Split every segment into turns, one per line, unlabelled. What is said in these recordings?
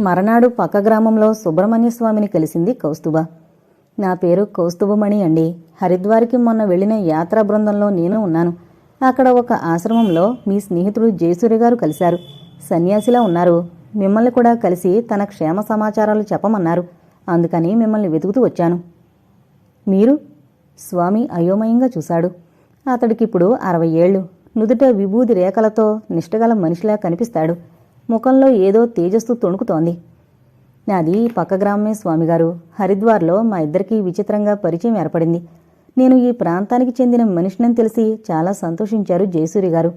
మరనాడు పక్క గ్రామంలో సుబ్రహ్మణ్య స్వామిని కలిసింది కౌస్తుభ. నా పేరు కౌస్తుభమణి అండి. హరిద్వార్కి మొన్న వెళ్ళిన యాత్రా బృందంలో నేను ఉన్నాను. అక్కడ ఒక ఆశ్రమంలో మీ స్నేహితుడు జయసూర్య గారు కలిశారు. సన్యాసిలా ఉన్నారు. మిమ్మల్ని కూడా కలిసి తన క్షేమ సమాచారాలు చెప్పమన్నారు. అందుకని మిమ్మల్ని వెతుకుతూ వచ్చాను. మీరు? స్వామి అయోమయంగా చూశాడు. అతడికిప్పుడు అరవై ఏళ్ళు. నుదుట విభూది రేఖలతో నిష్టగల మనిషిలా కనిపిస్తాడు. ముఖంలో ఏదో తేజస్సు తొణుకుతోంది. నాది పక్క గ్రామమే స్వామిగారు. హరిద్వార్లో మా ఇద్దరికీ విచిత్రంగా పరిచయం ఏర్పడింది. నేను ఈ ప్రాంతానికి చెందిన మనిషినని తెలిసి చాలా సంతోషించారు జయసూరి గారు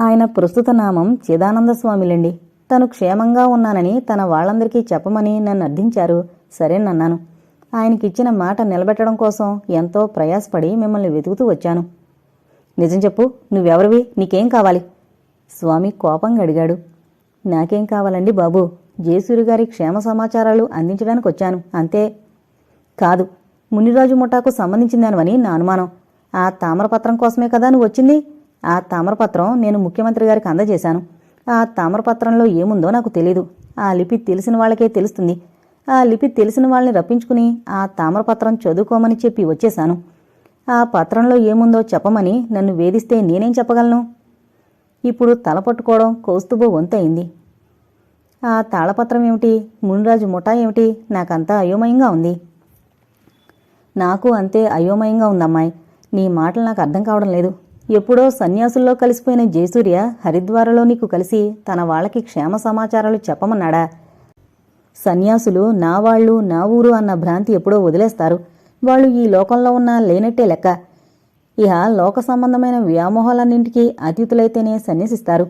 ఆయన ప్రస్తుత నామం చిదానంద స్వామిలండి. తను క్షేమంగా ఉన్నానని తన వాళ్ళందరికీ చెప్పమని నన్ను అర్థించారు. సరేనన్నాను ఆయనకిచ్చిన మాట నిలబెట్టడం కోసం ఎంతో ప్రయాసపడి మిమ్మల్ని వెతుకుతూ వచ్చాను. నిజం చెప్పు నువ్వెవరివి? నీకేం కావాలి? స్వామి కోపంగా అడిగాడు. నాకేం కావాలండి బాబు? జేసూరి గారి క్షేమ సమాచారాలు అందించడానికి వచ్చాను అంతే. కాదు మునిరాజు ముఠాకు సంబంధించిందానివని నా అనుమానం. ఆ తామరపత్రం కోసమే కదా నువ్వు వచ్చింది ఆ తామరపత్రం నేను ముఖ్యమంత్రి గారికి అందజేశాను. ఆ తామరపత్రంలో ఏముందో నాకు తెలీదు. ఆ లిపి తెలిసిన వాళ్ళకే తెలుస్తుంది. ఆ లిపి తెలిసిన వాళ్ళని రప్పించుకుని ఆ తామరపత్రం చదువుకోమని చెప్పి వచ్చేశాను. ఆ పత్రంలో ఏముందో చెప్పమని నన్ను వేధిస్తే నేనేం చెప్పగలను? ఇప్పుడు తల పట్టుకోవడం కౌస్తుభ వంతయింది. ఆ తాళపత్రం ఏమిటి? మునిరాజు ముఠా ఏమిటి? నాకంతా అయోమయంగా ఉంది. నాకు అంతే అయోమయంగా ఉందమ్మాయి. నీ మాటలు నాకు అర్థం కావడం లేదు. ఎప్పుడో సన్యాసుల్లో కలిసిపోయిన జయసూర్య హరిద్వారలో నీకు కలిసి తన వాళ్ళకి క్షేమ సమాచారాలు చెప్పమన్నాడా? సన్యాసులు నా వాళ్ళు నా ఊరు అన్న భ్రాంతి ఎప్పుడో వదిలేస్తారు. వాళ్ళు ఈ లోకంలో ఉన్న లేనట్టే లెక్క. ఇహ లోక సంబంధమైన వ్యామోహాలన్నింటికీ అతిథులైతేనే సన్యసిస్తారు.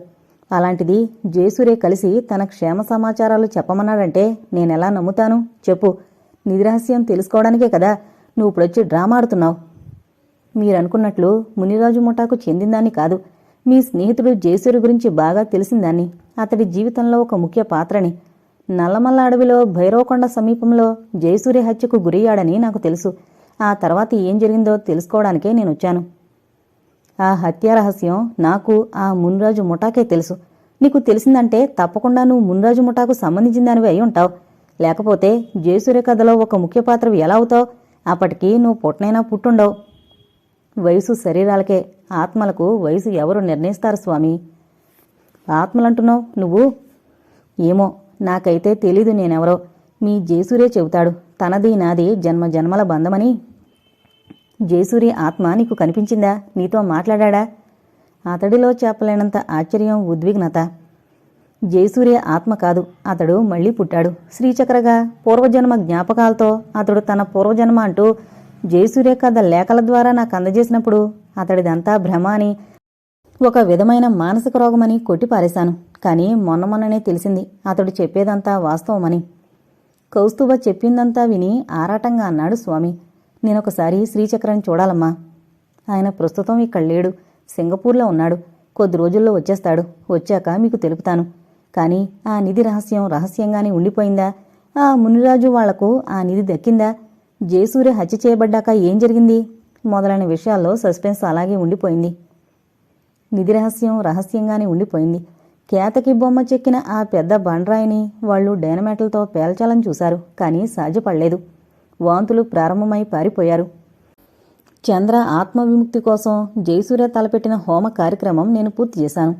అలాంటిది జేసురే కలిసి తన క్షేమ సమాచారాలు చెప్పమన్నాడంటే నేనెలా నమ్ముతాను? చెప్పు. నిధిరహస్యం తెలుసుకోవడానికే కదా నువ్వు ఇప్పుడొచ్చి డ్రామా ఆడుతున్నావు. మీరనుకున్నట్లు మునిరాజు ముఠాకు చెందిందాన్ని కాదు. మీ స్నేహితుడు జయసూర్య గురించి బాగా తెలిసిందాన్ని. అతడి జీవితంలో ఒక ముఖ్య పాత్రని. నల్లమల్ల అడవిలో భైరవకొండ సమీపంలో జయసూరి హత్యకు గురయ్యాడని నాకు తెలుసు. ఆ తర్వాత ఏం జరిగిందో తెలుసుకోవడానికే నేను వచ్చాను ఆ హత్య రహస్యం నాకు ఆ మున్రాజు ముఠాకే తెలుసు. నీకు తెలిసిందంటే తప్పకుండా నువ్వు మున్రాజు ముఠాకు సంబంధించిందానివి అయి ఉంటావు. లేకపోతే జయసూర్య కథలో ఒక ముఖ్య పాత్రవి ఎలా అవుతావు? అప్పటికి నువ్వు పుట్టనైనా పుట్టుండవు. వయసు శరీరాలకే ఆత్మలకు వయసు ఎవరు నిర్ణయిస్తారు స్వామి? ఆత్మలంటున్నావు నువ్వు? ఏమో నాకైతే తెలీదు నేనెవరో. మీ జయసూరే చెబుతాడు తనది నాది జన్మ జన్మల బంధమని. జేసూరి ఆత్మ నీకు కనిపించిందా? నీతో మాట్లాడా అతడిలో చెప్పలేనంత ఆశ్చర్యం ఉద్విగ్నత. జయసూర్య ఆత్మ కాదు అతడు మళ్ళీ పుట్టాడు. శ్రీచక్రగా పూర్వజన్మ జ్ఞాపకాలతో అతడు తన పూర్వజన్మ అంటూ జయసూర్య కథ లేఖల ద్వారా నాకు అందజేసినప్పుడు అతడిదంతా భ్రమ అని ఒక విధమైన మానసిక రోగమని కొట్టిపారేశాను. కానీ మొన్న మొన్ననే తెలిసింది అతడు చెప్పేదంతా వాస్తవమని. కౌస్తుభ చెప్పిందంతా విని ఆరాటంగా అన్నాడు స్వామి. నేనొకసారి శ్రీచక్రాన్ని చూడాలమ్మా. ఆయన ప్రస్తుతం ఇక్కడ లేడు. సింగపూర్లో ఉన్నాడు. కొద్ది రోజుల్లో వచ్చేస్తాడు. వచ్చాక మీకు తెలుపుతాను. కానీ ఆ నిధి రహస్యం రహస్యంగానే ఉండిపోయిందా? ఆ మునిరాజు వాళ్ళకు ఆ నిధి దక్కిందా? జయసూర్య హత్య చేయబడ్డాక ఏం జరిగింది? మొదలైన విషయాల్లో సస్పెన్స్ అలాగే ఉండిపోయింది. నిధి రహస్యం రహస్యంగానే ఉండిపోయింది. కేతకి బొమ్మ చెక్కిన ఆ పెద్ద బండరాయిని వాళ్ళు డైనమేట్లతో పేల్చాలని చూశారు. కానీ సాధ్యపడలేదు. వాంతులు ప్రారంభమై పారిపోయారు. చంద్ర ఆత్మవిముక్తి కోసం జయసూర్య తలపెట్టిన హోమ కార్యక్రమం నేను పూర్తి చేశాను.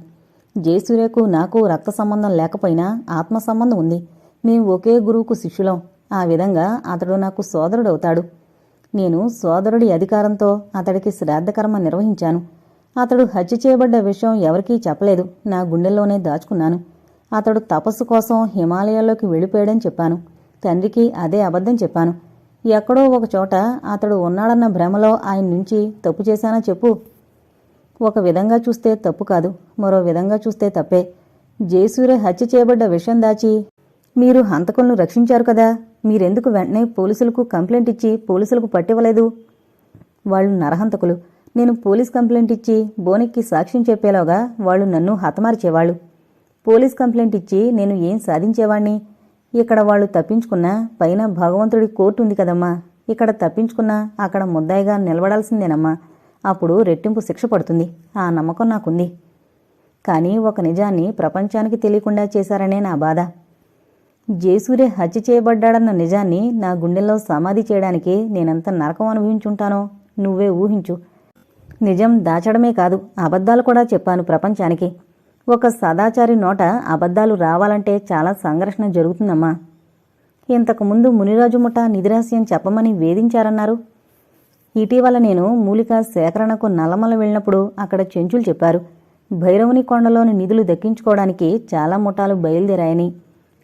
జయసూర్యకు నాకు రక్త సంబంధం లేకపోయినా ఆత్మ సంబంధం ఉంది. మేము ఒకే గురువుకు శిష్యులం. ఆ విధంగా అతడు నాకు సోదరుడవుతాడు. నేను సోదరుడి అధికారంతో అతడికి శ్రాద్ధకర్మ నిర్వహించాను. అతడు హత్య చేయబడ్డ విషయం ఎవరికీ చెప్పలేదు. నా గుండెల్లోనే దాచుకున్నాను. అతడు తపస్సు కోసం హిమాలయాల్లోకి వెళ్ళిపోయాడని చెప్పాను. తండ్రికి అదే అబద్ధం చెప్పాను. ఎక్కడో ఒక చోట అతడు ఉన్నాడన్న భ్రమలో ఆయన నుంచి తప్పు చేశానా చెప్పు. ఒక విధంగా చూస్తే తప్పు కాదు మరో విధంగా చూస్తే తప్పే. జయసూర్య హత్య చేయబడ్డ విషయం దాచి మీరు హంతకులను రక్షించారు కదా మీరెందుకు వెంటనే పోలీసులకు కంప్లైంట్ ఇచ్చి పోలీసులకు పట్టివ్వలేదు? వాళ్ళు నరహంతకులు. నేను పోలీస్ కంప్లైంట్ ఇచ్చి బోనెక్కి సాక్ష్యం చెప్పేలోగా వాళ్ళు నన్ను హతమార్చేవాళ్ళు. పోలీస్ కంప్లైంట్ ఇచ్చి నేను ఏం సాధించేవాణ్ణి? ఇక్కడ వాళ్ళు తప్పించుకున్నా పైన భగవంతుడి కోర్టు ఉంది కదమ్మా. ఇక్కడ తప్పించుకున్నా అక్కడ ముద్దాయిగా నిలబడాల్సిందేనమ్మా. అప్పుడు రెట్టింపు శిక్ష పడుతుంది. ఆ నమ్మకం నాకుంది. కానీ ఒక నిజాన్ని ప్రపంచానికి తెలియకుండా చేశారనే నా బాధ. జేసూరే హత్య చేయబడ్డాడన్న నిజాన్ని నా గుండెల్లో సమాధి చేయడానికి నేనెంత నరకం అనుభవించుంటానో నువ్వే ఊహించు. నిజం దాచడమే కాదు అబద్ధాలు కూడా చెప్పాను ప్రపంచానికి. ఒక సదాచారి నోట అబద్ధాలు రావాలంటే చాలా సంఘర్షణ జరుగుతుందమ్మా. ఇంతకుముందు మునిరాజు ముఠ నిధిరహస్యం చెప్పమని వేధించారన్నారు. ఇటీవల నేను మూలిక సేకరణకు నల్లమల వెళ్ళినప్పుడు అక్కడ చెంచులు చెప్పారు. భైరవుని కొండలోని నిధులు దక్కించుకోవడానికి చాలా ముఠాలు బయలుదేరాయని.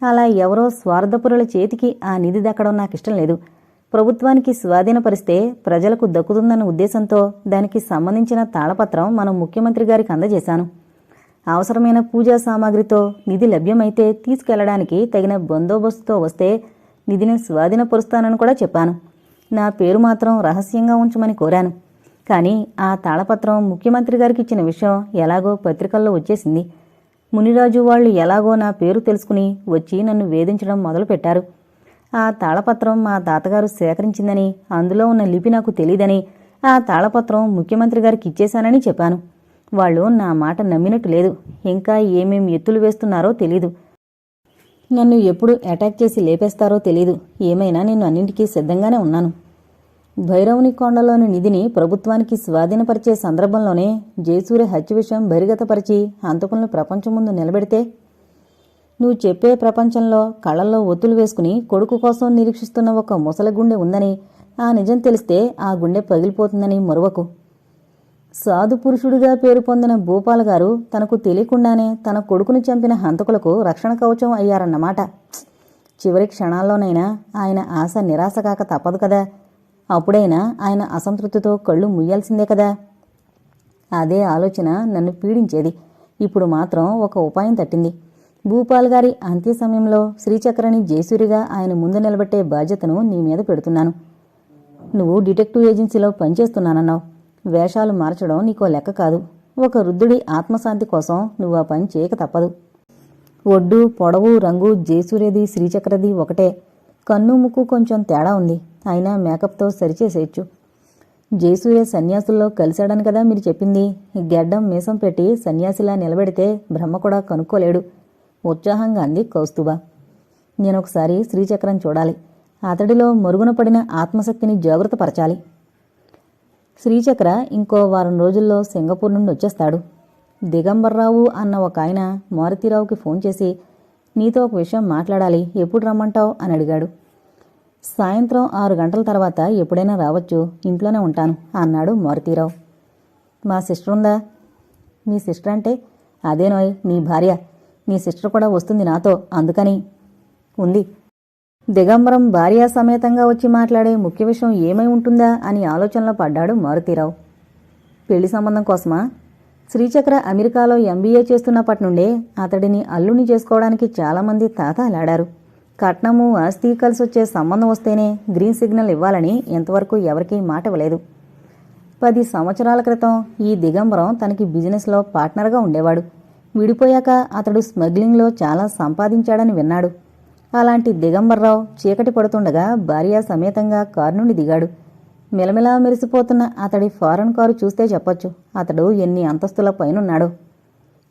అలా ఎవరో స్వార్థపురుల చేతికి ఆ నిధి దక్కడం నాకు ఇష్టం లేదు. ప్రభుత్వానికి స్వాధీనపరిస్తే ప్రజలకు దక్కుతుందన్న ఉద్దేశంతో దానికి సంబంధించిన తాళపత్రం మనం ముఖ్యమంత్రి గారికి అందజేశాను. అవసరమైన పూజా సామాగ్రితో నిధి లభ్యమైతే తీసుకెళ్ళడానికి తగిన బందోబస్తుతో వస్తే నిధిని స్వాధీనపరుస్తానని కూడా చెప్పాను. నా పేరు మాత్రం రహస్యంగా ఉంచమని కోరాను. కానీ ఆ తాళపత్రం ముఖ్యమంత్రి గారికి ఇచ్చిన విషయం ఎలాగో పత్రికల్లో వచ్చేసింది. మునిరాజు వాళ్ళు ఎలాగో నా పేరు తెలుసుకుని వచ్చి నన్ను వేధించడం మొదలుపెట్టారు. ఆ తాళపత్రం మా తాతగారు సేకరించిందని అందులో ఉన్న లిపి నాకు తెలియదని ఆ తాళపత్రం ముఖ్యమంత్రి గారికి ఇచ్చేశానని చెప్పాను. వాళ్ళు నా మాట నమ్మినట్టు లేదు ఇంకా ఏమేమి ఎత్తులు వేస్తున్నారో తెలీదు. నన్ను ఎప్పుడు అటాక్ చేసి లేపేస్తారో తెలీదు. ఏమైనా నేను అన్నింటికీ సిద్ధంగానే ఉన్నాను. భైరవుని కొండలోని నిధిని ప్రభుత్వానికి స్వాధీనపరిచే సందర్భంలోనే జయసూర్య హత్య విషయం బహిర్గతపరిచి హంతకులను ప్రపంచం ముందు నిలబెడితే? నువ్వు చెప్పే ప్రపంచంలో కళ్ళల్లో ఒత్తులు వేసుకుని కొడుకు కోసం నిరీక్షిస్తున్న ఒక ముసలి గుండె ఉందని ఆ నిజం తెలిస్తే ఆ గుండె పగిలిపోతుందని మరువకు. సాధు పురుషుడిగా పేరు పొందిన భూపాల్ గారు తనకు తెలియకుండానే తన కొడుకును చంపిన హంతకులకు రక్షణ కవచం అయ్యారన్నమాట. చివరి క్షణాల్లోనైనా ఆయన ఆశ నిరాశ కాక తప్పదు కదా. అప్పుడైనా ఆయన అసంతృప్తితో కళ్ళు ముయ్యాల్సిందే కదా. అదే ఆలోచన నన్ను పీడించేది. ఇప్పుడు మాత్రం ఒక ఉపాయం తట్టింది. భూపాల్ గారి అంత్య సమయంలో శ్రీచక్రని జయసూరిగా ఆయన ముందు నిలబెట్టే బాధ్యతను నీ మీద పెడుతున్నాను. నువ్వు డిటెక్టివ్ ఏజెన్సీలో పనిచేస్తున్నానన్నావు. వేషాలు మార్చడం నీకో లెక్క కాదు. ఒక వృద్ధుడి ఆత్మశాంతి కోసం నువ్వు ఆ పని చేయక తప్పదు. ఒడ్డు పొడవు రంగు జేసూరేది శ్రీచక్రది ఒకటే. కన్ను ముక్కు కొంచెం తేడా ఉంది. అయినా మేకప్తో సరిచేసేయచ్చు. జయసూర్య సన్యాసుల్లో కలిశాడని కదా మీరు చెప్పింది. గెడ్డం మీసం పెట్టి సన్యాసిలా నిలబెడితే బ్రహ్మ కూడా కనుక్కోలేడు. ఉత్సాహంగా అంది కౌస్తుభ. నేనొకసారి శ్రీచక్రం చూడాలి. అతడిలో మరుగున పడిన ఆత్మశక్తిని జాగ్రత్తపరచాలి. శ్రీచక్ర ఇంకో వారం రోజుల్లో సింగపూర్ నుండి వచ్చేస్తాడు. దిగంబర్రావు అన్న ఒక ఆయన మారుతీరావుకి ఫోన్ చేసి నీతో ఒక విషయం మాట్లాడాలి ఎప్పుడు రమ్మంటావు? అని అడిగాడు. సాయంత్రం ఆరు గంటల తర్వాత ఎప్పుడైనా రావచ్చు ఇంట్లోనే ఉంటాను అన్నాడు మారుతీరావు. మా సిస్టర్ ఉందా మీ సిస్టర్ అంటే అదేనోయ్ నీ భార్య. నీ సిస్టర్ కూడా వస్తుంది నాతో అందుకని. ఉంది. దిగంబరం భార్యా సమేతంగా వచ్చి మాట్లాడే ముఖ్య విషయం ఏమై ఉంటుందా అని ఆలోచనలో పడ్డాడు మారుతీరావు. పెళ్ళి సంబంధం కోసమా? శ్రీచక్ర అమెరికాలో ఎంబీఏ చేస్తున్నప్పటి నుండే అతడిని అల్లుని చేసుకోవడానికి చాలామంది తాతాలాడారు. కట్నము ఆస్తి కలిసి వచ్చే సంబంధం వస్తేనే గ్రీన్ సిగ్నల్ ఇవ్వాలని ఇంతవరకు ఎవరికీ మాట ఇవ్వలేదు. పది సంవత్సరాల క్రితం ఈ దిగంబరం తనకి బిజినెస్లో పార్ట్నర్గా ఉండేవాడు. విడిపోయాక అతడు స్మగ్లింగ్లో చాలా సంపాదించాడని విన్నాడు. అలాంటి దిగంబర్రావు చీకటి పడుతుండగా భార్య సమేతంగా కారు నుండి దిగాడు. మిలమిలా మెరిసిపోతున్న అతడి ఫారెన్ కారు చూస్తే చెప్పొచ్చు అతడు ఎన్ని అంతస్తుల పైనున్నాడో.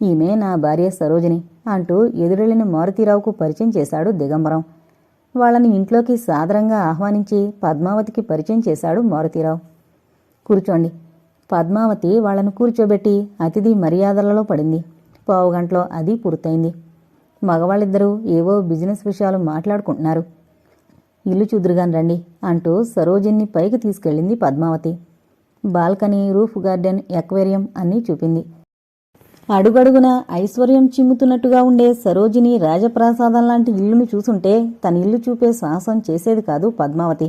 ఈమె నా భార్య సరోజిని అంటూ ఎదురెళ్ళిన మారుతీరావుకు పరిచయం చేశాడు దిగంబరం. వాళ్ళని ఇంట్లోకి సాదరంగా ఆహ్వానించి పద్మావతికి పరిచయం చేశాడు మారుతీరావు. కూర్చోండి. పద్మావతి వాళ్ళను కూర్చోబెట్టి అతిథి మర్యాదలలో పడింది. పావుగంటలో అది పూర్తయింది. మగవాళ్ళిద్దరూ ఏవో బిజినెస్ విషయాలు మాట్లాడుకుంటున్నారు. ఇల్లు చూదురుగాని రండి అంటూ సరోజిన్ని పైకి తీసుకెళ్ళింది Padmavati. Balcony roof garden aquarium అన్నీ చూపింది. అడుగడుగున ఐశ్వర్యం చిమ్ముతున్నట్టుగా ఉండే సరోజిని రాజప్రాసాదం లాంటి ఇల్లును చూసుంటే తన ఇల్లు చూపే సాహసం చేసేది కాదు పద్మావతి.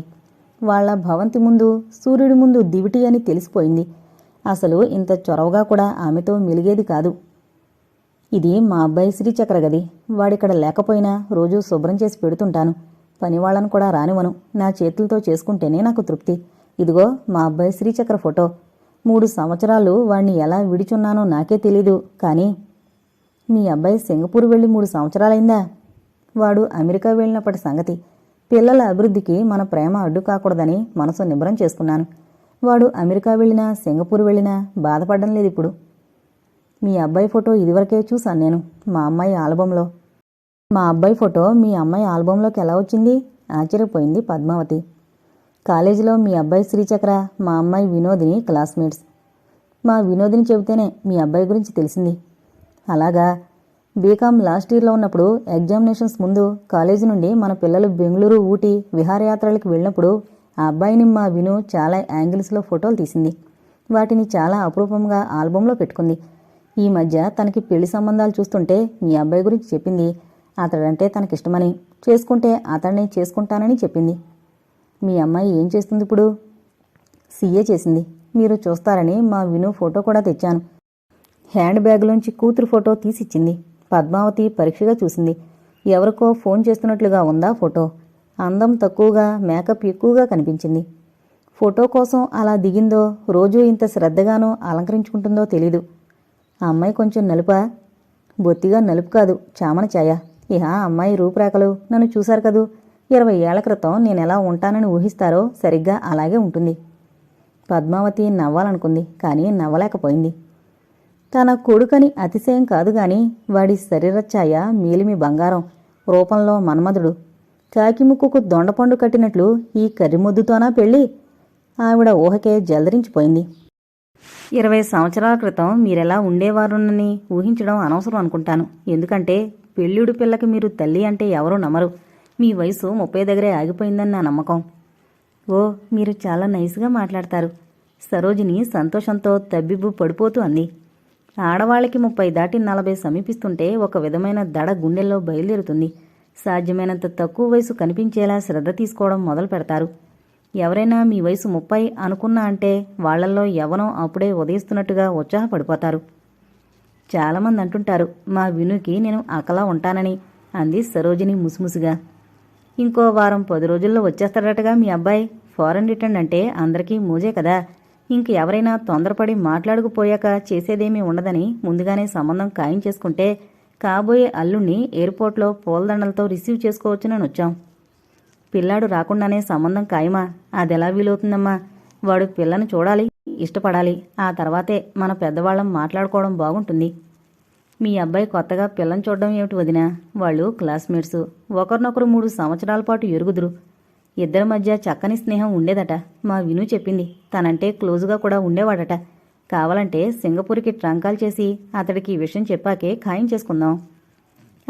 వాళ్ళ భవంతి ముందు సూర్యుడి ముందు దివిటి అని తెలిసిపోయింది. అసలు ఇంత చొరవగా కూడా ఆమెతో మెలిగేది కాదు. ఇది మా అబ్బాయి శ్రీచక్ర గది. వాడిక్కడ లేకపోయినా రోజూ శుభ్రం చేసి పెడుతుంటాను. పనివాళ్ళను కూడా రానివను నా చేతులతో చేసుకుంటేనే నాకు తృప్తి. ఇదిగో మా అబ్బాయి శ్రీచక్ర ఫోటో. మూడు సంవత్సరాలు వాణ్ణి ఎలా విడిచున్నానో నాకే తెలీదు. కానీ మీ అబ్బాయి సింగపూర్ వెళ్ళి మూడు సంవత్సరాలైందా? వాడు అమెరికా వెళ్ళినప్పటి సంగతి. పిల్లల అభివృద్ధికి మన ప్రేమ అడ్డు కాకూడదని మనసు నిబ్రం చేసుకున్నాను. వాడు అమెరికా వెళ్ళినా సింగపూర్ వెళ్ళినా బాధపడడం లేదు ఇప్పుడు మీ అబ్బాయి ఫోటో ఇదివరకే చూశాను నేను మా అమ్మాయి ఆల్బంలో. మా అబ్బాయి ఫోటో మీ అమ్మాయి ఆల్బంలోకి ఎలా వచ్చింది? ఆశ్చర్యపోయింది పద్మావతి. కాలేజీలో మీ అబ్బాయి శ్రీచక్ర మా అమ్మాయి వినోదిని క్లాస్మేట్స్. మా వినోదిని చెబితేనే మీ అబ్బాయి గురించి తెలిసింది. అలాగా? బీకామ్ లాస్ట్ ఇయర్లో ఉన్నప్పుడు ఎగ్జామినేషన్స్ ముందు కాలేజీ నుండి మన పిల్లలు బెంగళూరు ఊటీ విహారయాత్రలకు వెళ్ళినప్పుడు ఆ అబ్బాయిని మా విను చాలా యాంగిల్స్లో ఫోటోలు తీసింది. వాటిని చాలా అపురూపంగా ఆల్బంలో పెట్టుకుంది. ఈ మధ్య తనకి పెళ్ళి సంబంధాలు చూస్తుంటే మీ అబ్బాయి గురించి చెప్పింది. అతడంటే తనకిష్టమని చేసుకుంటే అతడిని చేసుకుంటానని చెప్పింది. మీ అమ్మాయి ఏం చేస్తుంది ఇప్పుడు? సీఏ చేసింది. మీరు చూస్తారని మా విను ఫోటో కూడా తెచ్చాను. హ్యాండ్ బ్యాగ్లోంచి కూతురు ఫోటో తీసిచ్చింది. పద్మావతి పరీక్షగా చూసింది. ఎవరికో ఫోన్ చేస్తున్నట్లుగా ఉందా ఫోటో? అందం తక్కువగా మేకప్ ఎక్కువగా కనిపించింది. ఫోటో కోసం అలా దిగిందో రోజూ ఇంత శ్రద్ధగానో అలంకరించుకుంటుందో తెలీదు. ఆ అమ్మాయి కొంచెం నలుపా? బొత్తిగా నలుపు కాదు చామన ఛాయ. ఇహ అమ్మాయి రూపురేఖలు నన్ను చూశారు కదూ? ఇరవై ఏళ్ళ క్రితం నేను ఎలా ఉంటానని ఊహిస్తారో సరిగ్గా అలాగే ఉంటుంది. పద్మావతి నవ్వాలనుకుంది కానీ నవ్వలేకపోయింది. తన కొడుకని అతిశయం కాదు గాని వాడి శరీరఛాయ మేలిమి బంగారం రూపంలో మన్మధుడు. కాకిముక్కుకు దొండపండు కట్టినట్లు ఈ కర్రిముద్దుతోనా పెళ్ళి? ఆవిడ ఊహకే జలదరించిపోయింది. ఇరవై సంవత్సరాల క్రితం మీరెలా ఉండేవారునని ఊహించడం అనవసరం అనుకుంటాను. ఎందుకంటే పెళ్ళిడు పిల్లకి మీరు తల్లి అంటే ఎవరూ నమ్మరు. మీ వయసు ముప్పై దగ్గరే ఆగిపోయిందని నా నమ్మకం. ఓ మీరు చాలా నైస్గా మాట్లాడతారు. సరోజిని సంతోషంతో తబ్బిబ్బు పడిపోతూ అంది. ఆడవాళ్ళకి ముప్పై దాటి నలభై సమీపిస్తుంటే ఒక విధమైన దడ గుండెల్లో బయలుదేరుతుంది. సాధ్యమైనంత తక్కువ వయసు కనిపించేలా శ్రద్ధ తీసుకోవడం మొదలు పెడతారు ఎవరైనా మీ వయసు ముప్పై అనుకున్నా అంటే వాళ్ళల్లో యవనం అప్పుడే ఉదయిస్తున్నట్టుగా ఉత్సాహపడిపోతారు. చాలామంది అంటుంటారు మా వినుకి నేను అకలా ఉంటానని అంది సరోజిని ముసిముసిగా. ఇంకో వారం పది రోజుల్లో వచ్చేస్తాడటగా మీ అబ్బాయి. ఫారెన్ రిటర్న్ అంటే అందరికీ మూజే కదా. ఇంక ఎవరైనా తొందరపడి మాట్లాడుకుపోయాక చేసేదేమీ ఉండదని ముందుగానే సంబంధం ఖాయం చేసుకుంటే కాబోయే అల్లుణ్ణి ఎయిర్పోర్ట్లో పూలదండలతో రిసీవ్ చేసుకోవచ్చునని వచ్చాం. పిల్లాడు రాకుండానే సంబంధం ఖాయమా? అదెలా వీలవుతుందమ్మా? వాడు పిల్లని చూడాలి ఇష్టపడాలి. ఆ తర్వాతే మన పెద్దవాళ్ళం మాట్లాడుకోవడం బాగుంటుంది. మీ అబ్బాయి కొత్తగా పిల్లని చూడడం ఏమిటి వదినా? వాళ్ళు క్లాస్మేట్స్. ఒకరినొకరు మూడు సంవత్సరాల పాటు ఎరుగుదురు. ఇద్దరి మధ్య చక్కని స్నేహం ఉండేదట. మా విను చెప్పింది. తనంటే క్లోజుగా కూడా ఉండేవాడట. కావాలంటే సింగపూర్కి ట్రంకాలు చేసి అతడికి ఈ విషయం చెప్పాకే ఖాయం చేసుకుందాం.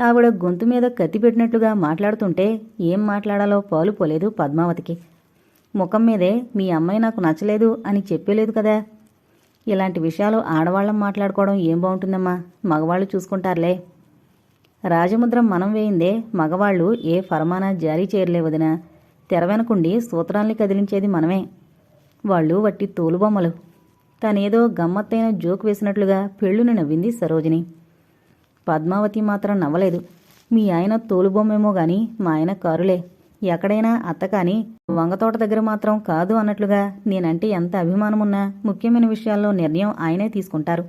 ఆవిడ గొంతు మీద కత్తి పెట్టినట్లుగా మాట్లాడుతుంటే ఏం మాట్లాడాలో పాలు పోలేదు పద్మావతికి. ముఖం మీదే మీ అమ్మాయి నాకు నచ్చలేదు అని చెప్పేలేదు కదా. ఇలాంటి విషయాలు ఆడవాళ్ళం మాట్లాడుకోవడం ఏం బాగుంటుందమ్మా? మగవాళ్ళు చూసుకుంటారులే. రాజముద్రం మనం వేయిందే మగవాళ్ళు ఏ ఫర్మానా జారీ చేయర్లే వదినా. తెర వెనకుండి సూత్రాల్ని కదిలించేది మనమే. వాళ్ళు వట్టి తోలుబొమ్మలు. తనేదో గమ్మత్తైన జోక్ వేసినట్లుగా పెళ్ళుని నవ్వింది సరోజిని. పద్మావతి మాత్రం నవ్వలేదు. మీ ఆయన తోలుబొమ్మేమో గాని మా ఆయన కారులే. ఎక్కడైనా అత్త కాని వంగతోట దగ్గర మాత్రం కాదు అన్నట్లుగా నేనంటే ఎంత అభిమానమున్నా ముఖ్యమైన విషయాల్లో నిర్ణయం ఆయనే తీసుకుంటారు.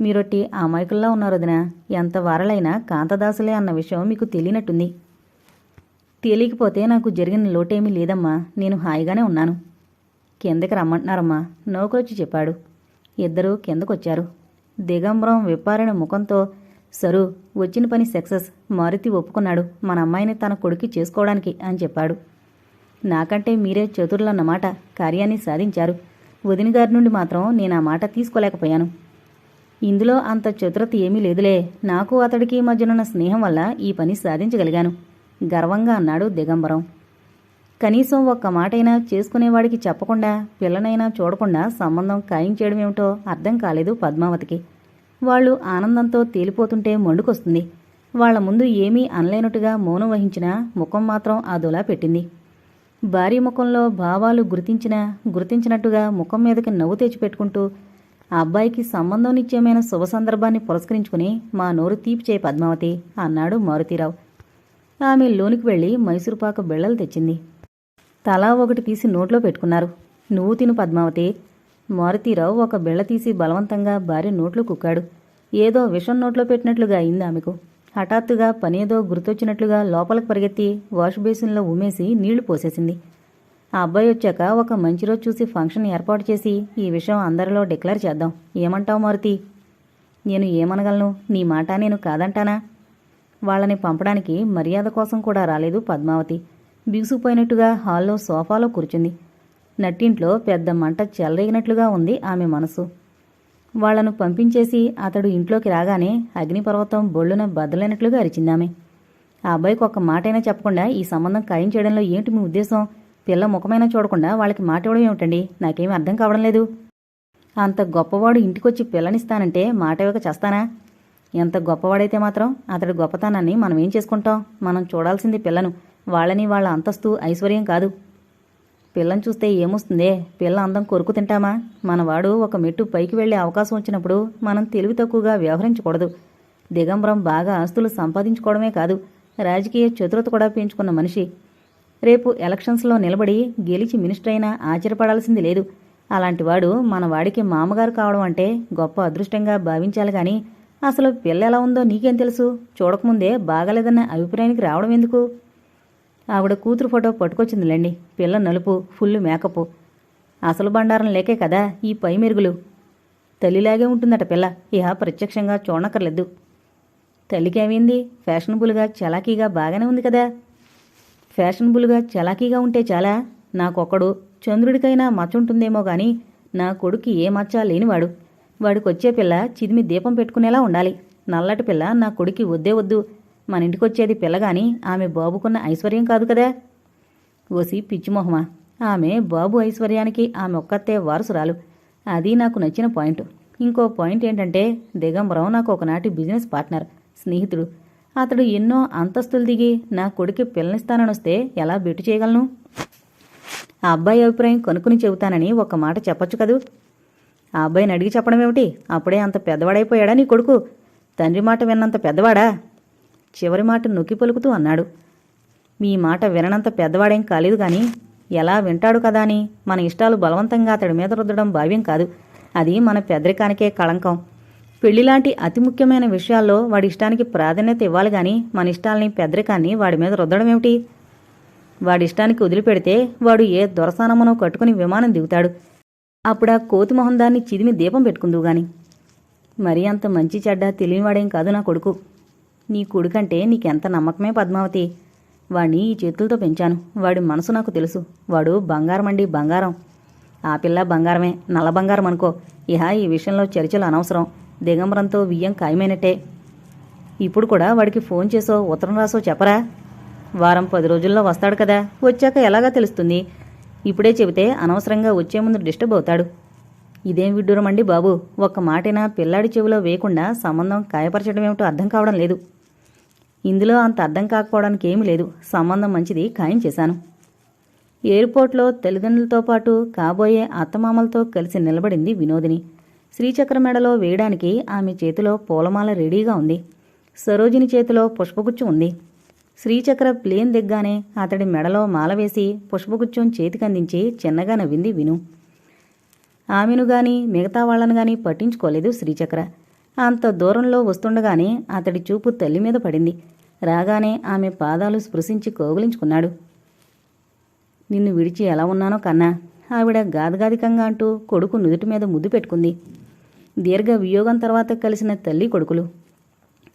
మీరొట్టి అమాయకుల్లా ఉన్నారు వదినా. ఎంత వారలైనా కాంతదాసులే అన్న విషయం మీకు తెలియనట్టుంది. తెలియకపోతే నాకు జరిగిన లోటేమీ లేదమ్మా. నేను హాయిగానే ఉన్నాను. కిందకి రమ్మంటున్నారమ్మా. నౌకొచ్చి చెప్పాడు. ఇద్దరూ కిందకొచ్చారు. దిగంబరం విప్పారిన ముఖంతో సరు వచ్చిన పని సక్సెస్ మారుతి ఒప్పుకున్నాడు. మన అమ్మాయిని తన కొడుకు చేసుకోవడానికి అని చెప్పాడు. నాకంటే మీరే చతురులన్నమాట కార్యాన్ని సాధించారు. వదిన గారి నుండి మాత్రం నేను ఆ మాట తీసుకోలేకపోయాను. ఇందులో అంత చతురత ఏమీ లేదులే. నాకు అతడికి మధ్యనున్న స్నేహం వల్ల ఈ పని సాధించగలిగాను. గర్వంగా అన్నాడు దిగంబరం. కనీసం ఒక్క మాటైనా చేసుకునేవాడికి చెప్పకుండా పిల్లనైనా చూడకుండా సంబంధం ఖాయం చేయడమేమిటో అర్థం కాలేదు పద్మావతికి. వాళ్ళు ఆనందంతో తేలిపోతుంటే మండుకొస్తుంది. వాళ్ళ ముందు ఏమీ అనలేనట్టుగా మౌనం వహించినా ముఖం మాత్రం అదోలా పెట్టింది. భార్య ముఖంలో భావాలు గుర్తించినా గుర్తించినట్టుగా ముఖం మీదకి నవ్వు తెచ్చిపెట్టుకుంటూ ఆ అబ్బాయికి సంబంధం నిత్యమైన శుభ సందర్భాన్ని పురస్కరించుకుని మా నోరు తీపి చేయి పద్మావతి అన్నాడు మారుతీరావు. ఆమె లోనికి వెళ్ళి మైసూరుపాక బిళ్ళలు తెచ్చింది. తలా ఒకటి తీసి నోట్లో పెట్టుకున్నారు. నువ్వు తిను పద్మావతి మారుతీరావు ఒక బిళ్ళ తీసి బలవంతంగా భార్య నోట్లు కుక్కాడు. ఏదో విషం నోట్లో పెట్టినట్లుగా అయింది ఆమెకు. హఠాత్తుగా పనేదో గుర్తొచ్చినట్లుగా లోపలికి పరిగెత్తి వాష్ బేసిన్లో ఉమేసి నీళ్ళు పోసేసింది. ఆ అబ్బాయి వచ్చాక ఒక మంచి రోజు చూసి ఫంక్షన్ ఏర్పాటు చేసి ఈ విషయం అందరిలో డిక్లేర్ చేద్దాం. ఏమంటావు మారుతి? నేను ఏమనగలను? నీ మాట నేను కాదంటానా? వాళ్ళని పంపడానికి మర్యాద కోసం కూడా రాలేదు పద్మావతి. బిగుసుపోయినట్టుగా హాల్లో సోఫాలో కూర్చుంది. నట్టింట్లో పెద్ద మంట చెలరేగినట్లుగా ఉంది ఆమె మనసు. వాళ్ళను పంపించేసి అతడు ఇంట్లోకి రాగానే అగ్నిపర్వతం బొళ్ళున బద్దలైనట్లుగా అరిచిందామె. ఆ అబ్బాయికి ఒక్క మాటైనా చెప్పకుండా ఈ సంబంధం ఖాయం చేయడంలో ఏంటి మీ ఉద్దేశం? పిల్ల ముఖమైనా చూడకుండా వాళ్ళకి మాట ఇవ్వడం ఏమిటండి? నాకేమీ అర్థం కావడం లేదు. అంత గొప్పవాడు ఇంటికొచ్చి పిల్లనిస్తానంటే మాట ఇవ్వక చేస్తానా? ఎంత గొప్పవాడైతే మాత్రం అతడి గొప్పతనాన్ని మనం ఏం చేసుకుంటాం? మనం చూడాల్సింది పిల్లను. వాళ్ళని వాళ్ళ అంతస్తు ఐశ్వర్యం కాదు. పిల్లని చూస్తే ఏమొస్తుందే? పిల్ల అందం కొరుకు తింటామా? మనవాడు ఒక మెట్టు పైకి వెళ్ళే అవకాశం వచ్చినప్పుడు మనం తెలివి తక్కువగా వ్యవహరించకూడదు. దిగంబరం బాగా ఆస్తులు సంపాదించుకోవడమే కాదు రాజకీయ చతురత కూడా పెంచుకున్న మనిషి. రేపు ఎలక్షన్స్లో నిలబడి గెలిచి మినిస్టర్ అయినా ఆశ్చర్యపడాల్సింది లేదు. అలాంటివాడు మన వాడికి మామగారు కావడం అంటే గొప్ప అదృష్టంగా భావించాలి కానీ అసలు పిల్ల ఎలా ఉందో నీకేం తెలుసు? చూడకముందే బాగలేదన్న అభిప్రాయానికి రావడం ఎందుకు? ఆవిడ కూతురు ఫోటో పట్టుకొచ్చిందిలేండి. పిల్ల నలుపు ఫుల్ మేకపు. అసలు బండారం లేకే కదా ఈ పై మెరుగులు. తల్లిలాగే ఉంటుందట పిల్ల. ఇహ ప్రత్యక్షంగా చూడనక్కర్లేదు తల్లికేమైంది? ఫ్యాషనబుల్గా చలాకీగా బాగానే ఉంది కదా. ఫ్యాషనబుల్గా చలాకీగా ఉంటే చాలా. నాకొక్కడు చంద్రుడికైనా మచ్చ ఉంటుందేమో గాని నా కొడుకు ఏ మచ్చ లేనివాడు. వాడికొచ్చే పిల్ల చిదిమి దీపం పెట్టుకునేలా ఉండాలి. నల్లటి పిల్ల నా కొడుకి వద్దే వద్దు. మన ఇంటికొచ్చేది పిల్లగాని ఆమె బాబుకున్న ఐశ్వర్యం కాదు కదా. ఓసి పిచ్చిమొహమా ఆమె బాబు ఐశ్వర్యానికి ఆమె ఒక్కతే వారసురాలు. అది నాకు నచ్చిన పాయింట్. ఇంకో పాయింట్ ఏంటంటే దిగంబరం నాకు ఒకనాటి బిజినెస్ పార్ట్నర్ స్నేహితుడు. అతడు ఎన్నో అంతస్తులు దిగి నా కొడుకు పిల్లనిస్తానని వస్తే ఎలా బెట్టు చేయగలను? ఆ అబ్బాయి అభిప్రాయం కనుక్కుని చెబుతానని ఒక మాట చెప్పొచ్చు కదూ? ఆ అబ్బాయిని అడిగి చెప్పడం ఏమిటి? అప్పుడే అంత పెద్దవాడైపోయాడా నీ కొడుకు? తండ్రి మాట విన్నంత పెద్దవాడా? చివరి మాట నొక్కి పలుకుతూ అన్నాడు. మీ మాట విననంత పెద్దవాడేం కాలేదు గాని ఎలా వింటాడు కదా అని మన ఇష్టాలు బలవంతంగా అతడి మీద రుద్దడం భావ్యం కాదు. అది మన పెద్దరికానికే కళంకం. పెళ్ళిలాంటి అతి ముఖ్యమైన విషయాల్లో వాడి ఇష్టానికి ప్రాధాన్యత ఇవ్వాలి గాని మన ఇష్టాల్ని పెద్దరికాన్ని వాడి మీద రుద్దడం ఏమిటి? వాడి ఇష్టానికి వదిలిపెడితే వాడు ఏ దొరసానమ్మనో కట్టుకుని విమానం దిగుతాడు. అప్పుడా కోతి మొహం దాన్ని చిదిమి దీపం పెట్టుకుందువు గాని. మరీ అంత మంచి చెడ్డ తెలియనివాడేం కాదు నా కొడుకు. నీ కొడుకంటే నీకెంత నమ్మకమే పద్మావతి? వాణ్ణి ఈ చేతులతో పెంచాను. వాడి మనసు నాకు తెలుసు. వాడు బంగారం అండి బంగారం. ఆ పిల్ల బంగారమే. నల్ల బంగారం అనుకో. ఇహ ఈ విషయంలో చర్చలు అనవసరం. దిగంబరంతో వియ్యం ఖాయమైనట్టే. ఇప్పుడు కూడా వాడికి ఫోన్ చేసో ఉత్తరం రాసో చెప్పరా? వారం పది రోజుల్లో వస్తాడు కదా. వచ్చాక ఎలాగా తెలుస్తుంది? ఇప్పుడే చెబితే అనవసరంగా వచ్చే ముందు డిస్టర్బ్ అవుతాడు. ఇదేం విడ్డూరం అండి బాబు? ఒక్క మాటైనా పిల్లాడి చెవిలో వేయకుండా సంబంధం గాయపరచడం ఏమిటో అర్థం కావడం లేదు. ఇందులో అంత అర్థం కాకపోవడానికి ఏమీ లేదు. సంబంధం మంచిది ఖాయం చేశాను. ఎయిర్పోర్ట్లో తల్లిదండ్రులతో పాటు కాబోయే అత్తమామలతో కలిసి నిలబడింది వినోదిని. శ్రీచక్ర మెడలో వేయడానికి ఆమె చేతిలో పూలమాల రెడీగా ఉంది. సరోజిని చేతిలో పుష్పగుచ్చు ఉంది. శ్రీచక్ర ప్లేన్ దిగ్గానే అతడి మెడలో మాల వేసి పుష్పగుచ్చం చేతికందించి చిన్నగా నవ్వింది విను. ఆమెను గాని మిగతా వాళ్ళను గాని పట్టించుకోలేదు శ్రీచక్ర. అంత దూరంలో వస్తుండగానే అతడి చూపు తల్లి మీద పడింది. రాగానే ఆమె పాదాలు స్పృశించి కోగులించుకున్నాడు. నిన్ను విడిచి ఎలా ఉన్నానో కన్నా ఆవిడ గాదగాదికంగా అంటూ కొడుకు నుదుటి మీద ముద్దు పెట్టుకుంది. దీర్ఘ వియోగం తర్వాత కలిసిన తల్లి కొడుకులు.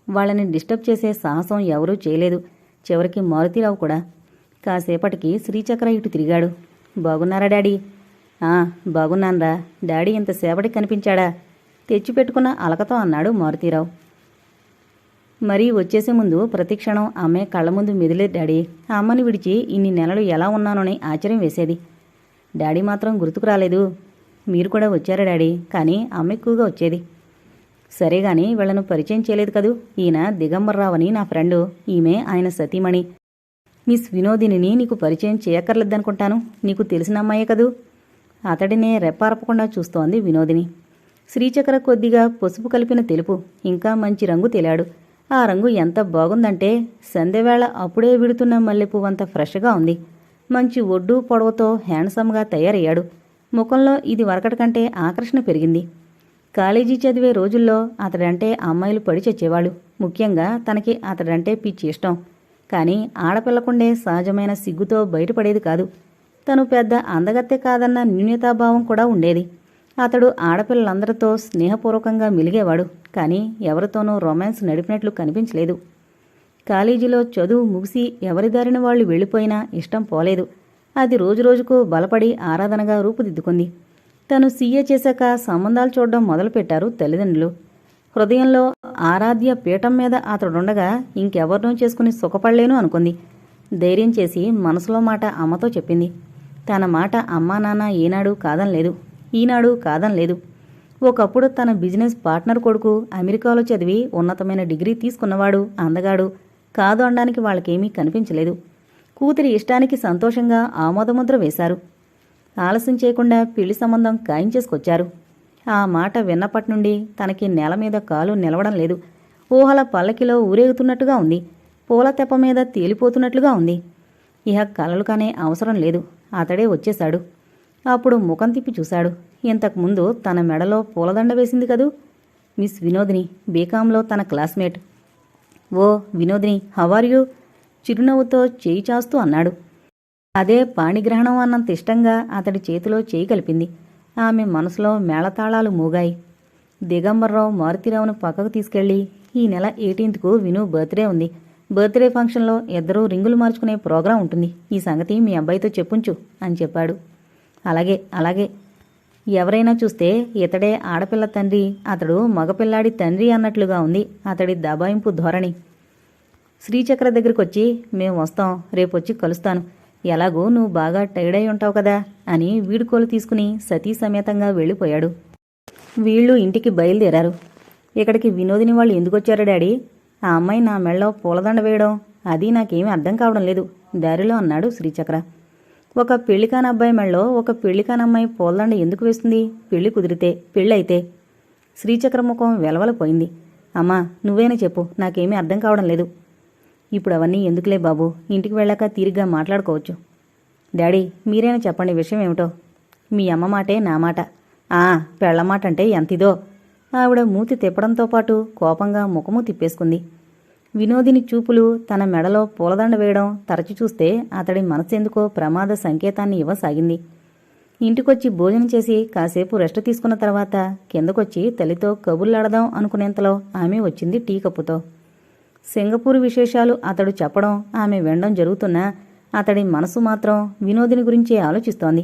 వాళ్ళని డిస్టర్బ్ చేసే సాహసం ఎవరూ చేయలేదు. చివరికి మారుతీరావు కూడా. కాసేపటికి శ్రీచక్ర ఇటు తిరిగాడు. బాగున్నారా డాడీ? బాగున్నాన్రా. డాడీ ఇంత సేపటి కనిపించాడా? తెచ్చిపెట్టుకున్న అలకతో అన్నాడు మారుతీరావు. మరీ వచ్చేసే ముందు ప్రతిక్షణం ఆమె కళ్ళ ముందు మెదిలే డాడీ. ఆ అమ్మని విడిచి ఇన్ని నెలలు ఎలా ఉన్నానోని ఆశ్చర్యం వేసేది. డాడీ మాత్రం గుర్తుకు రాలేదు. మీరు కూడా వచ్చారా డాడీ? కానీ అమ్మ ఎక్కువగా వచ్చేది. సరే గాని వీళ్ళను పరిచయం చేయలేదు కదూ? ఈయన దిగంబర్రావని నా ఫ్రెండు. ఈమె ఆయన సతీమణి. మిస్ వినోదిని నీకు పరిచయం చేయక్కర్లేదనుకుంటాను. నీకు తెలిసిన అమ్మాయే కదూ? అతడినే రెప్పారపకుండా చూస్తోంది వినోదిని. శ్రీచక్ర కొద్దిగా పసుపు కలిపిన తెలుపు ఇంకా మంచి రంగు తెలియాడు ఆ రంగు ఎంత బాగుందంటే సంధ్యవేళ అప్పుడే విడుతున్న మల్లెపువ్వంత ఫ్రెష్గా ఉంది. మంచి ఒడ్డు పొడవతో హ్యాండ్సమ్గా తయారయ్యాడు. ముఖంలో ఇది వరకటి కంటే ఆకర్షణ పెరిగింది. కాలేజీ చదివే రోజుల్లో అతడంటే అమ్మాయిలు పడి చచ్చేవాళ్ళు. ముఖ్యంగా తనకి అతడంటే పిచ్చి ఇష్టం. కానీ ఆడపిల్లకుండే సహజమైన సిగ్గుతో బయటపడేది కాదు. తను పెద్ద అందగత్తె కాదన్న న్యూన్యతాభావం కూడా ఉండేది. అతడు ఆడపిల్లలందరితో స్నేహపూర్వకంగా మిలిగేవాడు కానీ ఎవరితోనూ రొమాన్స్ నడిపినట్లు కనిపించలేదు. కాలేజీలో చదువు ముగిసి ఎవరి దారిన వాళ్ళు వెళ్ళిపోయినా ఇష్టం పోలేదు. అది రోజురోజుకు బలపడి ఆరాధనగా రూపుదిద్దుకుంది. తను సీఏ చేశాక సంబంధాలు చూడడం మొదలుపెట్టారు తల్లిదండ్రులు. హృదయంలో ఆరాధ్య పీఠం మీద అతడుండగా ఇంకెవరినో చేసుకుని సుఖపడలేను అనుకుంది. ధైర్యం చేసి మనసులో మాట అమ్మతో చెప్పింది. తన మాట అమ్మా నాన్న ఏనాడు కాదనలేదు ఈనాడు కాదనలేదు ఒకప్పుడు తన బిజినెస్ పార్ట్నర్ కొడుకు అమెరికాలో చదివి ఉన్నతమైన డిగ్రీ తీసుకున్నవాడు అందగాడు. కాదు అనడానికి వాళ్ళకేమీ కనిపించలేదు. కూతురి ఇష్టానికి సంతోషంగా ఆమోదముద్ర వేశారు. ఆలస్యం చేయకుండా పెళ్ళి సంబంధం ఖాయం చేసుకొచ్చారు. ఆ మాట విన్నప్పటి నుండి తనకి నేల మీద కాలు నిలవడం లేదు. ఊహల పల్లకిలో ఊరేగుతున్నట్టుగా ఉంది. పూల తెప్ప మీద తేలిపోతున్నట్లుగా ఉంది. ఇహ కలలు కానే అవసరం లేదు. అతడే వచ్చేశాడు. అప్పుడు ముఖం తిప్పి చూశాడు. ఇంతకుముందు తన మెడలో పూలదండ వేసింది కదూ? మిస్ వినోదిని బీకాంలో తన classmate. Oh Vinodini how are you? చిరునవ్వుతో చేయి చాస్తూ అన్నాడు. అదే పాణిగ్రహణం అన్నంత ఇష్టంగా అతడి చేతిలో చేయి కలిపింది. ఆమె మనసులో మేళతాళాలు మూగాయి. దిగంబర్రావు మారుతిరావును పక్కకు తీసుకెళ్ళి ఈ నెల ఎయిటీన్త్కు విను బర్త్డే ఉంది. బర్త్డే ఫంక్షన్లో ఇద్దరూ రింగులు మార్చుకునే ప్రోగ్రాం ఉంటుంది. ఈ సంగతి మీ అబ్బాయితో చెప్పుంచు అని చెప్పాడు. అలాగే అలాగే. ఎవరైనా చూస్తే ఇతడే ఆడపిల్ల తండ్రి అతడు మగపిల్లాడి తండ్రి అన్నట్లుగా ఉంది. అతడి దబాయింపు ధోరణి. శ్రీచక్ర దగ్గరికి వచ్చి మేము వస్తాం రేపొచ్చి కలుస్తాను. ఎలాగో నువ్వు బాగా టైర్డ్ అయి ఉంటావు కదా అని వీడుకోలు తీసుకుని సతీ సమేతంగా వెళ్ళిపోయాడు. వీళ్ళు ఇంటికి బయలుదేరారు. ఇక్కడికి వినోదిని వాళ్ళు ఎందుకొచ్చారు డాడీ? ఆ అమ్మాయి నా మెళ్ళలో పూలదండ వేయడం అది నాకేమీ అర్థం కావడం లేదు దారిలో అన్నాడు శ్రీచక్ర. ఒక పెళ్ళికాని అబ్బాయి మెళ్ళలో ఒక పెళ్ళికాని అమ్మాయి పూలదండ ఎందుకు వేస్తుంది? పెళ్ళి కుదిరితే పెళ్ళైతే. శ్రీచక్ర ముఖం వెలవలపోయింది. అమ్మా నువ్వేనా చెప్పు నాకేమీ అర్థం కావడం లేదు. ఇప్పుడు అవన్నీ ఎందుకులే బాబు ఇంటికి వెళ్ళాక తీరిగ్గా మాట్లాడుకోవచ్చు. డాడీ మీరైనా చెప్పండి విషయం ఏమిటో? మీ అమ్మ మాటే నా మాట. ఆ పెళ్ళమాట అంటే ఎంతిదో? ఆవిడ మూతి తిప్పడంతో పాటు కోపంగా ముఖము తిప్పేసుకుంది. వినోదిని చూపులు తన మెడలో పూలదండ వేయడం తరచి చూస్తే అతడి మనసెందుకో ప్రమాద సంకేతాన్ని ఇవ్వసాగింది. ఇంటికొచ్చి భోజనం చేసి కాసేపు రెస్ట్ తీసుకున్న తర్వాత కిందకొచ్చి తల్లితో కబుర్లాడదాం అనుకునేంతలో ఆమె వచ్చింది టీ కప్పుతో. సింగపూర్ విశేషాలు అతడు చెప్పడం ఆమె వినడం జరుగుతున్నా అతడి మనసు మాత్రం వినోదిని గురించే ఆలోచిస్తోంది.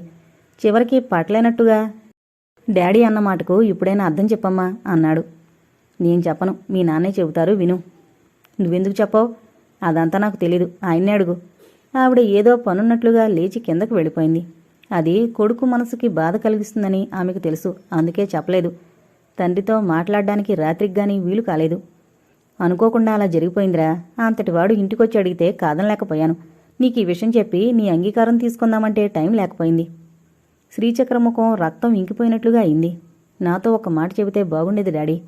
చివరికి పట్లేనట్టుగా డాడీ అన్న మాటకు ఇప్పుడైనా అర్థం చెప్పమ్మా అన్నాడు. నేను చెప్పను. మీ నాన్నే చెబుతారు విను. నువ్వెందుకు చెప్పవు? అదంతా నాకు తెలీదు. ఆయన్నే అడుగు. ఆవిడ ఏదో పనున్నట్లుగా లేచి కిందకు వెళ్ళిపోయింది. అది కొడుకు మనసుకి బాధ కలిగిస్తుందని ఆమెకు తెలుసు. అందుకే చెప్పలేదు. తండ్రితో మాట్లాడడానికి రాత్రికి గాని వీలు కాలేదు. అనుకోకుండా అలా జరిగిపోయిందిరా. అంతటివాడు ఇంటికొచ్చి అడిగితే కాదనలేకపోయాను. నీకు ఈ విషయం చెప్పి నీ అంగీకారం తీసుకుందామంటే టైం లేకపోయింది. శ్రీచక్రముఖం రక్తం ఇంకిపోయినట్లుగా అయింది. నాతో ఒక మాట చెబితే బాగుండేది డాడీ.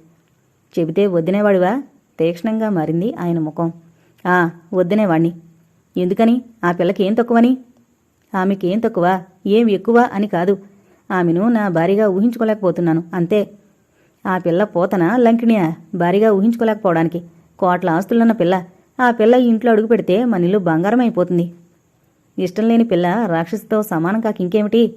చెబితే వద్దినేవాడివా? తీక్షణంగా మారింది ఆయన ముఖం. ఆ వద్దినేవాణ్ణి. ఎందుకని? ఆ పిల్లకి ఏం తక్కువని? ఆమెకేం తక్కువ? ఏం ఎక్కువ అని కాదు. ఆమెను నా భారీగా ఊహించుకోలేకపోతున్నాను అంతే. ఆ పిల్ల పోతన లంకిణియా? భారీగా ఊహించుకోలేకపోవడానికి. కోట్ల ఆస్తులున్న పిల్ల. ఆ పిల్ల ఇంట్లో అడుగు పెడితే మన ఇల్లు బంగారం అయిపోతుంది ఇష్టం లేని పిల్ల రాక్షసితో సమానం కాక ఇంకేమిటి?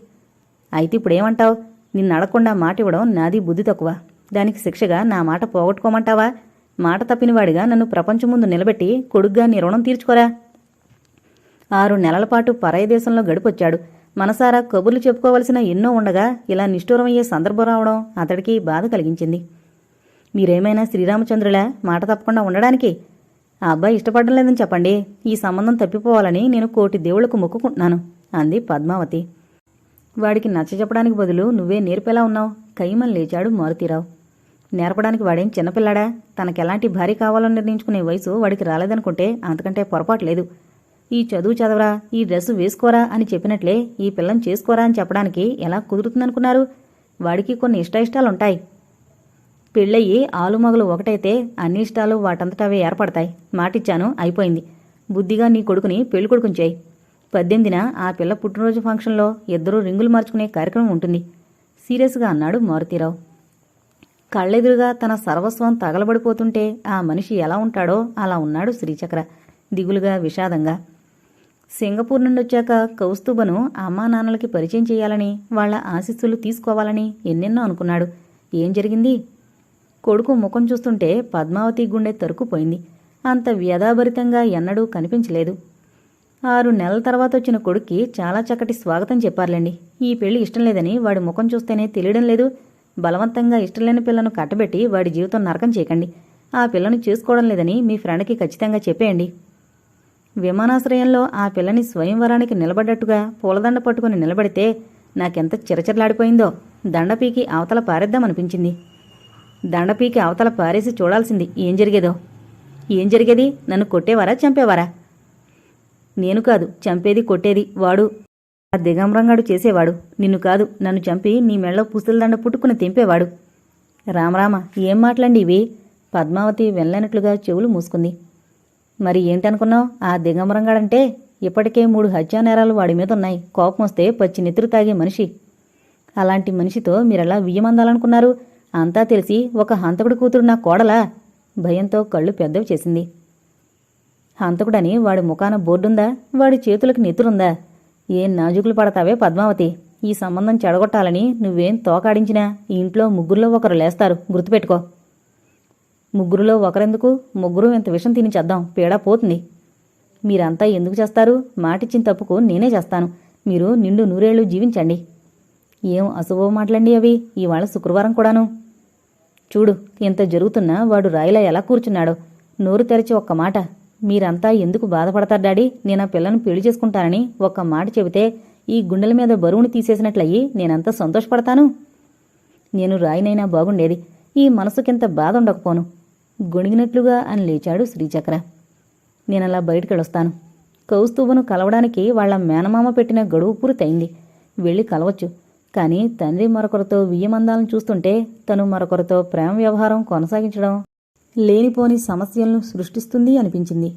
అయితే ఇప్పుడేమంటావు? నిన్ను అడగకుండా మాట ఇవ్వడం నాది బుద్ధి తక్కువ. దానికి శిక్షగా నా మాట పోగొట్టుకోమంటావా? మాట తప్పినవాడిగా నన్ను ప్రపంచం ముందు నిలబెట్టి కొడుగ్గా నీ రుణం తీర్చుకోరా. ఆరు నెలల పాటు పరాయి దేశంలో గడిపొచ్చాడు. మనసారా కబుర్లు చెప్పుకోవలసిన ఎన్నో ఉండగా ఇలా నిష్ఠూరమయ్యే సందర్భం రావడం అతడికి బాధ కలిగించింది. మీరేమైనా శ్రీరామచంద్రులా? మాట తప్పకుండా ఉండడానికి? ఆ అబ్బాయి ఇష్టపడడం లేదని చెప్పండి. ఈ సంబంధం తప్పిపోవాలని నేను కోటి దేవుళ్ళకు మొక్కుకుంటున్నాను అంది పద్మావతి. వాడికి నచ్చ చెప్పడానికి బదులు నువ్వే నేర్పేలా ఉన్నావు. కయ్యమని లేచాడు మారుతీరావు. నేర్పడానికి వాడేం చిన్నపిల్లాడా? తనకెలాంటి భార్య కావాలో నిర్ణయించుకునే వయసు వాడికి రాలేదనుకుంటే అంతకంటే పొరపాటు లేదు. ఈ చదువు చదవరా? ఈ డ్రెస్సు వేసుకోరా? అని చెప్పినట్లే ఈ పిల్లని చేసుకోరా అని చెప్పడానికి ఎలా కుదురుతుందనుకున్నారు? వాడికి కొన్ని ఇష్టాయిష్టాలుంటాయి. పెళ్ళయ్యి ఆలుమగలు ఒకటైతే అన్ని ఇష్టాలు వాటంతటవే ఏర్పడతాయి. మాటిచ్చాను అయిపోయింది. బుద్ధిగా నీ కొడుకుని పెళ్ళి కొడుకుని చేయి. పద్దెనిమిదిన ఆ పిల్ల పుట్టినరోజు ఫంక్షన్లో ఇద్దరూ రింగులు మార్చుకునే కార్యక్రమం ఉంటుంది. సీరియస్గా అన్నాడు మారుతీరావు. కళ్ళెదురుగా తన సర్వస్వం తగలబడిపోతుంటే ఆ మనిషి ఎలా ఉంటాడో అలా ఉన్నాడు శ్రీచక్ర దిగులుగా విషాదంగా. సింగపూర్ నుండి వచ్చాక కౌస్తుభను అమ్మా నాన్నలకి పరిచయం చేయాలని వాళ్ళ ఆశీస్సులు తీసుకోవాలని ఎన్నెన్నో అనుకున్నాడు. ఏం జరిగింది? కొడుకు ముఖం చూస్తుంటే పద్మావతి గుండె తరుకుపోయింది అంత వ్యధాభరితంగా ఎన్నడూ కనిపించలేదు. ఆరు నెలల తర్వాత వచ్చిన కొడుక్కి చాలా చక్కటి స్వాగతం చెప్పారులేండి. ఈ పెళ్ళి ఇష్టం లేదని వాడి ముఖం చూస్తేనే తెలియడం లేదు. బలవంతంగా ఇష్టం లేని పిల్లను కట్టబెట్టి వాడి జీవితం నరకం చేయకండి. ఆ పిల్లను చేసుకోవడం లేదని మీ ఫ్రెండ్కి ఖచ్చితంగా చెప్పేయండి. విమానాశ్రయంలో ఆ పిల్లని స్వయంవరానికి నిలబడ్డట్టుగా పూలదండ పట్టుకుని నిలబడితే నాకెంత చిరచిరలాడిపోయిందో. దండపీకి అవతల పారేద్దామనిపించింది దండపీకి అవతల పారేసి చూడాల్సింది ఏం జరిగేదో. ఏం జరిగేది? నన్ను కొట్టేవారా? చంపేవారా? నేను కాదు చంపేది కొట్టేది వాడు. ఆ దిగంబరంగాడు చేసేవాడు. నిన్ను కాదు నన్ను చంపి నీ మెళ్ళో పుస్తుల దండ పుట్టుకుని తెంపేవాడు. రామరామ ఏం మాట్లాండి ఇవి? పద్మావతి వెళ్ళనట్లుగా చెవులు మూసుకుంది. మరి ఏంటనుకున్నావు? ఆ దిగంబరంగాడంటే ఇప్పటికే మూడు హత్యానేరాలు వాడి మీద ఉన్నాయి కోపం వస్తే పచ్చి నెత్తురు తాగే మనిషి. అలాంటి మనిషితో మీరెలా వియ్యమందాలనుకున్నారు? అంతా తెలిసి ఒక హంతకుడి కూతురు నా కోడలా? భయంతో కళ్ళు పెద్దవి చేసింది. హంతకుడని వాడి ముఖాన బోర్డుందా? వాడి చేతులకు నెత్తురుందా? ఏం నాజుకులు పడతావే పద్మావతి? ఈ సంబంధం చెడగొట్టాలని నువ్వేం తోకాడించినా ఈ ఇంట్లో ముగ్గురులో ఒకరు లేస్తారు. గుర్తుపెట్టుకో. ముగ్గురులో ఒకరెందుకు? ముగ్గురు ఇంత విషం తిని చేద్దాం. పీడ పోతుంది. మీరంతా ఎందుకు చేస్తారు? మాటిచ్చిన తప్పుకు నేనే చేస్తాను. మీరు నిండు నూరేళ్ళు జీవించండి. ఏం అశుభో మాటలండి అవి? ఇవాళ శుక్రవారం కూడాను. చూడు ఇంత జరుగుతున్నా వాడు రాయిలా ఎలా కూర్చున్నాడో. నోరు తెరిచి ఒక్క మాట. మీరంతా ఎందుకు బాధపడతారు డాడీ? నేను ఆ పిల్లను పెళ్ళి చేసుకుంటానని ఒక్క మాట చెబితే ఈ గుండెల మీద బరువును తీసేసినట్లయి నేనంత సంతోషపడతాను? నేను రాయినైనా బాగుండేది. ఈ మనసుకింత బాధ ఉండకపోను. గొణిగినట్లుగా అని లేచాడు శ్రీచక్ర. నేనలా బయటికెళ్ళొస్తాను. కౌస్తుభను కలవడానికి వాళ్ళ మేనమామ పెట్టిన గడువు పూర్తయింది. వెళ్ళి కలవచ్చు. కానీ తండ్రి మరొకరితో వియ్యమందాలను చూస్తుంటే తను మరొకరితో ప్రేమ వ్యవహారం కొనసాగించడం లేనిపోని సమస్యలను సృష్టిస్తుంది అనిపించింది.